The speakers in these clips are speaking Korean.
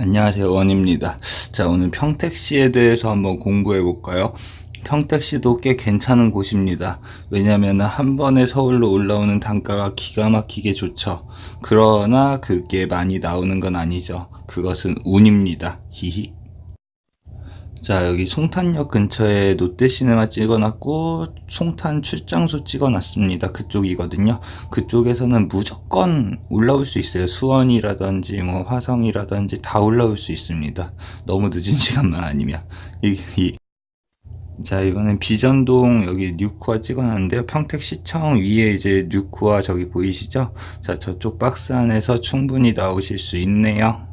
안녕하세요 원입니다. 자 오늘 평택시에 대해서 한번 공부해 볼까요? 평택시도 꽤 괜찮은 곳입니다. 왜냐면 한 번에 서울로 올라오는 단가가 기가 막히게 좋죠. 그러나 그게 많이 나오는 건 아니죠. 그것은 운입니다. 히히. 자 여기 송탄역 근처에 롯데시네마 찍어놨고 송탄 출장소 찍어놨습니다. 그쪽이거든요. 그쪽에서는 무조건 올라올 수 있어요. 수원이라든지 뭐 화성이라든지 다 올라올 수 있습니다. 너무 늦은 시간만 아니면. 이, 이. 자 이거는 비전동 여기 뉴코아 찍어놨는데요. 평택시청 위에 이제 뉴코아 저기 보이시죠? 자 저쪽 박스 안에서 충분히 나오실 수 있네요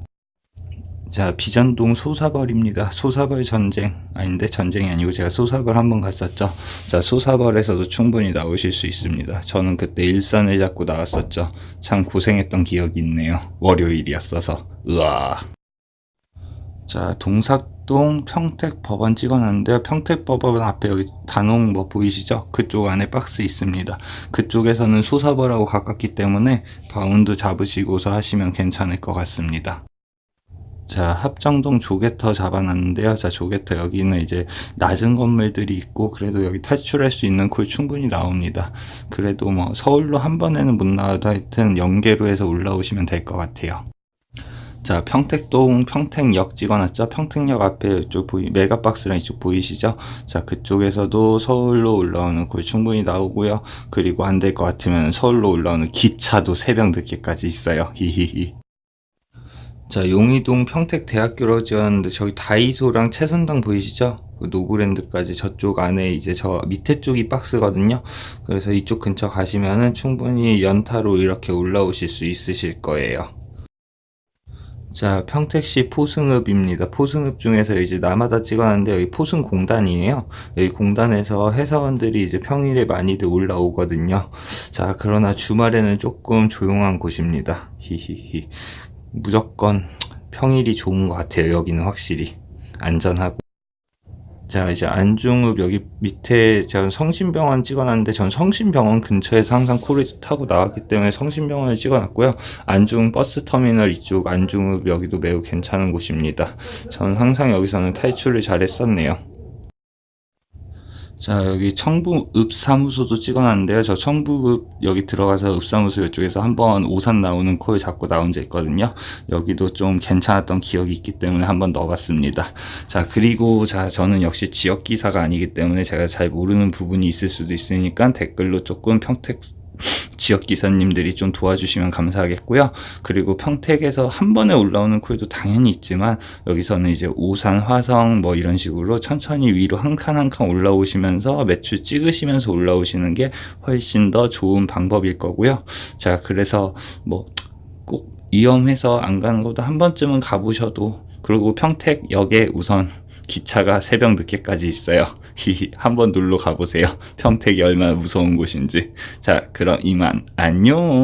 자, 비전동 소사벌입니다. 소사벌 전쟁. 아닌데, 전쟁이 아니고 제가 소사벌 한번 갔었죠. 자, 소사벌에서도 충분히 나오실 수 있습니다. 저는 그때 일산을 잡고 나왔었죠. 참 고생했던 기억이 있네요. 월요일이었어서. 으아. 자, 동삭동 평택 법원 찍어놨는데요. 평택 법원 앞에 여기 단홍 뭐 보이시죠? 그쪽 안에 박스 있습니다. 그쪽에서는 소사벌하고 가깝기 때문에 바운드 잡으시고서 하시면 괜찮을 것 같습니다. 자, 합정동 조개터 잡아놨는데요. 자, 조개터 여기는 이제 낮은 건물들이 있고, 그래도 여기 탈출할 수 있는 콜 충분히 나옵니다. 그래도 뭐, 서울로 한 번에는 못 나와도 하여튼 연계로 해서 올라오시면 될 것 같아요. 자, 평택동 평택역 찍어놨죠? 평택역 앞에 이쪽 보이, 메가박스랑 이쪽 보이시죠? 자, 그쪽에서도 서울로 올라오는 콜 충분히 나오고요. 그리고 안 될 것 같으면 서울로 올라오는 기차도 새벽 늦게까지 있어요. 히히히. 자, 용의동 평택대학교로 지었는데 저기 다이소랑 채선당 보이시죠? 그 노브랜드까지 저쪽 안에 이제 저 밑에 쪽이 박스거든요. 그래서 이쪽 근처 가시면은 충분히 연타로 이렇게 올라오실 수 있으실 거예요. 자, 평택시 포승읍입니다. 포승읍 중에서 이제 나마다 찍었는데 여기 포승 공단이에요. 여기 공단에서 회사원들이 이제 평일에 많이들 올라오거든요. 자, 그러나 주말에는 조금 조용한 곳입니다. 히히히. 무조건 평일이 좋은 것 같아요. 여기는 확실히 안전하고. 자 이제 안중읍 여기 밑에 제가 성심병원 찍어놨는데 전 성심병원 근처에서 항상 코를 타고 나왔기 때문에 성심병원을 찍어놨고요. 안중 버스터미널 이쪽 안중읍 여기도 매우 괜찮은 곳입니다. 전 항상 여기서는 탈출을 잘 했었네요. 자, 여기 청부읍 사무소도 찍어놨는데요. 저 청부읍 여기 들어가서 읍 사무소 이쪽에서 한번 오산 나오는 콜 잡고 나온 적 있거든요. 여기도 좀 괜찮았던 기억이 있기 때문에 한번 넣어봤습니다. 자, 그리고 자, 저는 역시 지역 기사가 아니기 때문에 제가 잘 모르는 부분이 있을 수도 있으니까 댓글로 조금 평택 지역 기사님들이 좀 도와주시면 감사하겠고요. 그리고 평택에서 한 번에 올라오는 콜도 당연히 있지만 여기서는 이제 오산, 화성 뭐 이런 식으로 천천히 위로 한 칸 한 칸 올라오시면서 매출 찍으시면서 올라오시는 게 훨씬 더 좋은 방법일 거고요. 자, 그래서 뭐꼭 위험해서 안 가는 것도 한 번쯤은 가보셔도 그리고 평택역에 우선 기차가 새벽 늦게까지 있어요. 한번 놀러 가보세요. 평택이 얼마나 무서운 곳인지. 자, 그럼 이만 안녕.